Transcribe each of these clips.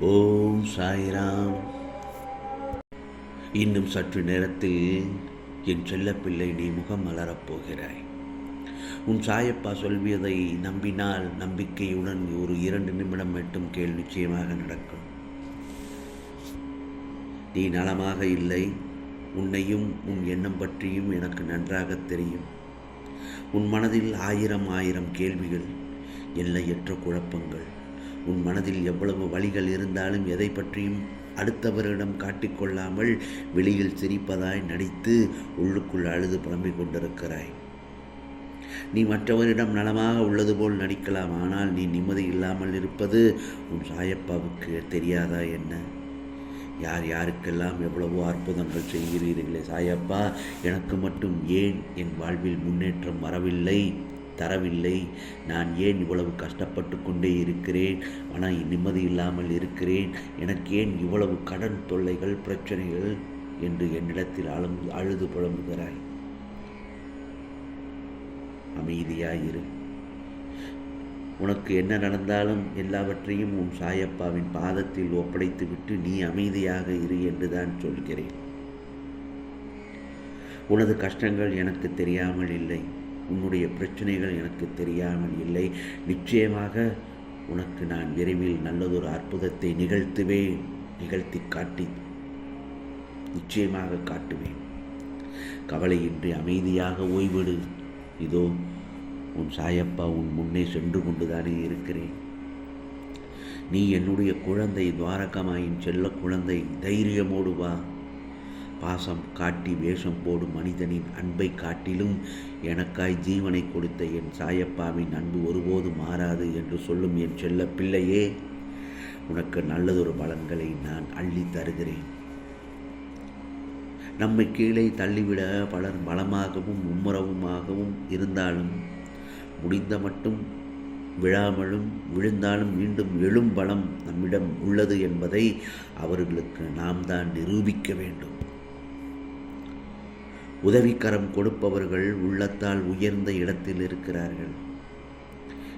ஓம் சாய்ராம். இன்னும் சற்று நேரத்தில் என் செல்லப்பிள்ளை நீ முகம் மலரப்போகிறாய் உன் சாயப்பா சொல்வியதை நம்பினால் நம்பிக்கையுடன் ஒரு இரண்டு நிமிடம் மட்டும் கேள் நிச்சயமாக நடக்கும். நீ நலமாக இல்லை. உன்னையும் உன் எண்ணம் பற்றியும் எனக்கு நன்றாக தெரியும். உன் மனதில் ஆயிரம் ஆயிரம் கேள்விகள் எல்லையற்ற குழப்பங்கள் உன் மனதில் எவ்வளவு வழிகள் இருந்தாலும் எதை பற்றியும் அடுத்தவரிடம் காட்டிக்கொள்ளாமல் வெளியில் சிரிப்பதாய் நடித்து உள்ளுக்குள் அழுது புலம்பிக் கொண்டிருக்கிறாய். நீ மற்றவரிடம் நலமாக உள்ளது போல் நடிக்கலாம் ஆனால் நீ நிம்மதி இல்லாமல் இருப்பது உன் சாயப்பாவுக்கு தெரியாதா என்ன? யார் யாருக்கெல்லாம் எவ்வளவோ அற்புதங்கள் செய்கிறீர்களே சாயப்பா எனக்கு மட்டும் ஏன் என் வாழ்வில் முன்னேற்றம் வரவில்லை? தரவில்லை. நான் ஏன் இவ்வளவு கஷ்டப்பட்டு கொண்டே இருக்கிறேன்? ஆனால் நிம்மதி இல்லாமல் இருக்கிறேன். எனக்கு ஏன் இவ்வளவு கடன் தொல்லைகள் பிரச்சனைகள்? என்று என்னிடத்தில் அழுது அழுது புலம்புகிறாய். அமைதியாயிரு. உனக்கு என்ன நடந்தாலும் எல்லாவற்றையும் உன் சாயப்பாவின் பாதத்தில் ஒப்படைத்துவிட்டு நீ அமைதியாக இரு என்றுதான் சொல்கிறேன். உனது கஷ்டங்கள் எனக்கு தெரியாமல் இல்லை. உன்னுடைய பிரச்சனைகள் எனக்கு தெரியாமல் இல்லை. நிச்சயமாக உனக்கு நான் விரைவில் நல்லதொரு அற்புதத்தை நிகழ்த்துவேன் நிகழ்த்தி காட்டி நிச்சயமாக காட்டுவேன். கவலையின்றி அமைதியாக ஓய்விடு. இதோ உன் சாயப்பா உன் முன்னே சென்று கொண்டுதானே இருக்கிறேன். நீ என்னுடைய குழந்தை துவாரகமாயின் செல்ல குழந்தை தைரியமோடு வா. பாசம் காட்டி வேஷம் போடும் மனிதனின் அன்பை காட்டிலும் எனக்காய் ஜீவனை கொடுத்த என் சாயப்பாவின் அன்பு ஒருபோதும் மாறாது என்று சொல்லும் என் செல்ல பிள்ளையே உனக்கு நல்லதொரு பலன்களை நான் அள்ளி தருகிறேன். நம்மை கீழே தள்ளிவிட பலர் பலமாகவும் மும்முரவுமாகவும் இருந்தாலும் முடிந்த மட்டும் விழாமலும் விழுந்தாலும் மீண்டும் எழும் பலம் நம்மிடம் உள்ளது என்பதை அவர்களுக்கு நாம் தான் நிரூபிக்க வேண்டும். உதவிக்கரம் கொடுப்பவர்கள் உள்ளத்தால் உயர்ந்த இடத்தில் இருக்கிறார்கள்.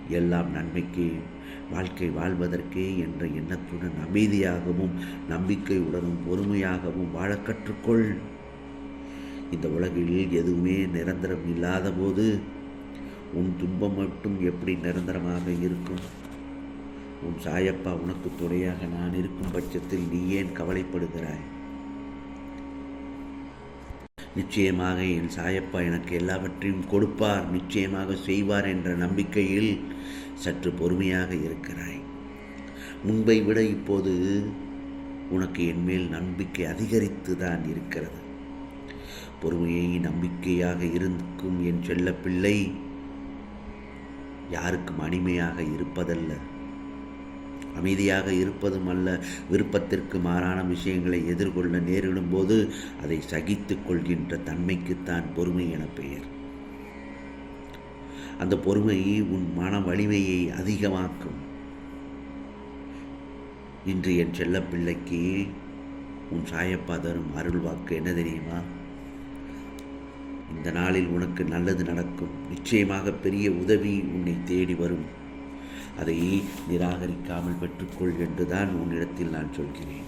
எல்லாம் நன்மைக்கு வாழ்க்கை வாழ்வதற்கே என்ற எண்ணத்துடன் அமைதியாகவும் நம்பிக்கையுடனும் பொறுமையாகவும் வாழ கற்றுக்கொள். இந்த உலகில் எதுவுமே நிரந்தரம் இல்லாத போது உன் துன்பம் மட்டும் எப்படி நிரந்தரமாக இருக்கும்? உன் சாயப்பா உனக்கு துணையாக நான் இருக்கும் பட்சத்தில் நீ ஏன் கவலைப்படுகிறாய்? நிச்சயமாக என் சாயப்பா எனக்கு எல்லாவற்றையும் கொடுப்பார் நிச்சயமாக செய்வார் என்ற நம்பிக்கையில் சற்று பொறுமையாக இருக்கிறாய். முன்பை விட இப்போது உனக்கு என் மேல் நம்பிக்கை அதிகரித்து தான் இருக்கிறது. பொறுமையை நம்பிக்கையாக இருக்கும் என் செல்ல பிள்ளை யாருக்கும் அடிமையாக இருப்பதல்ல. அமைதியாக இருப்பதும் அல்ல. விருப்பத்திற்கு மாறான விஷயங்களை எதிர்கொள்ள நேரிடும் போது அதை சகித்து கொள்கின்ற தன்மைக்குத்தான் பொறுமை என பெயர். அந்த பொறுமை உன் மன வலிமையை அதிகமாக்கும். இன்று என் செல்ல பிள்ளைக்கு உன் சாயப்பா தரும் அருள் வாக்கு என்ன தெரியுமா? இந்த நாளில் உனக்கு நல்லது நடக்கும். நிச்சயமாக பெரிய உதவி உன்னை தேடி வரும். அதை நிராகரிக்காமல் பெற்றுக்கொள் என்றுதான் உன்னிடத்தில் நான் சொல்கிறேன்.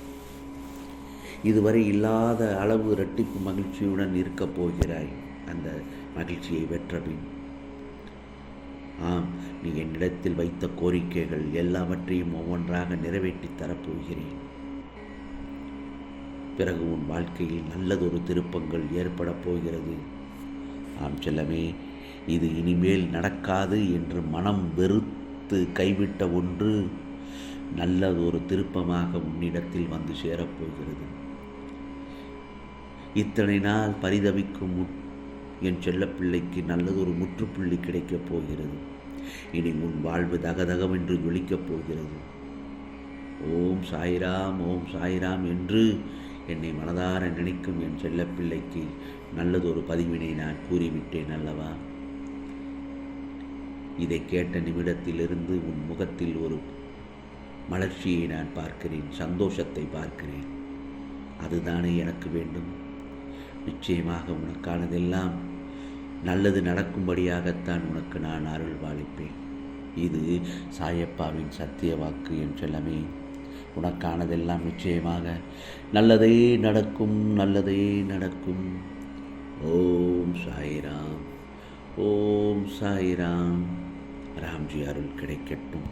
இதுவரை இல்லாத அளவு இரட்டிப்பு மகிழ்ச்சியுடன் இருக்கப் போகிறாய். அந்த மகிழ்ச்சியை வெற்றபின் ஆம் நீ என்னிடத்தில் வைத்த கோரிக்கைகள் எல்லாவற்றையும் ஒவ்வொன்றாக நிறைவேற்றி தரப்போகிறேன். பிறகு உன் வாழ்க்கையில் நல்லதொரு திருப்பங்கள் ஏற்படப் போகிறது. ஆம் செல்லமே இது இனிமேல் நடக்காது என்று மனம் வெறுத்து கைவிட்ட ஒன்று நல்லதொரு திருப்பமாக உன்னிடத்தில் வந்து சேரப்போகிறது. இத்தனை நாள் பரிதவிக்கும் என் செல்லப்பிள்ளைக்கு நல்லதொரு முற்றுப்புள்ளி கிடைக்கப் போகிறது. இனி உன் வாழ்வு தகதகவென்று ஜொலிக்கப் போகிறது. ஓம் சாய்ராம் ஓம் சாய்ராம் என்று என்னை மனதார நினைக்கும் என் செல்லப்பிள்ளைக்கு நல்லதொரு பதிவினை நான் கூறிவிட்டேன் அல்லவா? இதை கேட்ட நிமிடத்திலிருந்து உன் முகத்தில் ஒரு மலர்ச்சியை நான் பார்க்கிறேன் சந்தோஷத்தை பார்க்கிறேன். அதுதானே எனக்கு வேண்டும். நிச்சயமாக உனக்கானதெல்லாம் நல்லது நடக்கும்படியாகத்தான் உனக்கு நான் அருள் வாழிப்பேன் இது சாயப்பாவின் சத்திய வாக்கு என் செல்லமே. உனக்கானதெல்லாம் நிச்சயமாக நல்லதே நடக்கும் நல்லதே நடக்கும். ஓம் சாய்ராம். ஓம் சாய்ராம். ராம்ஜி அருள் கிடைக்கட்டும்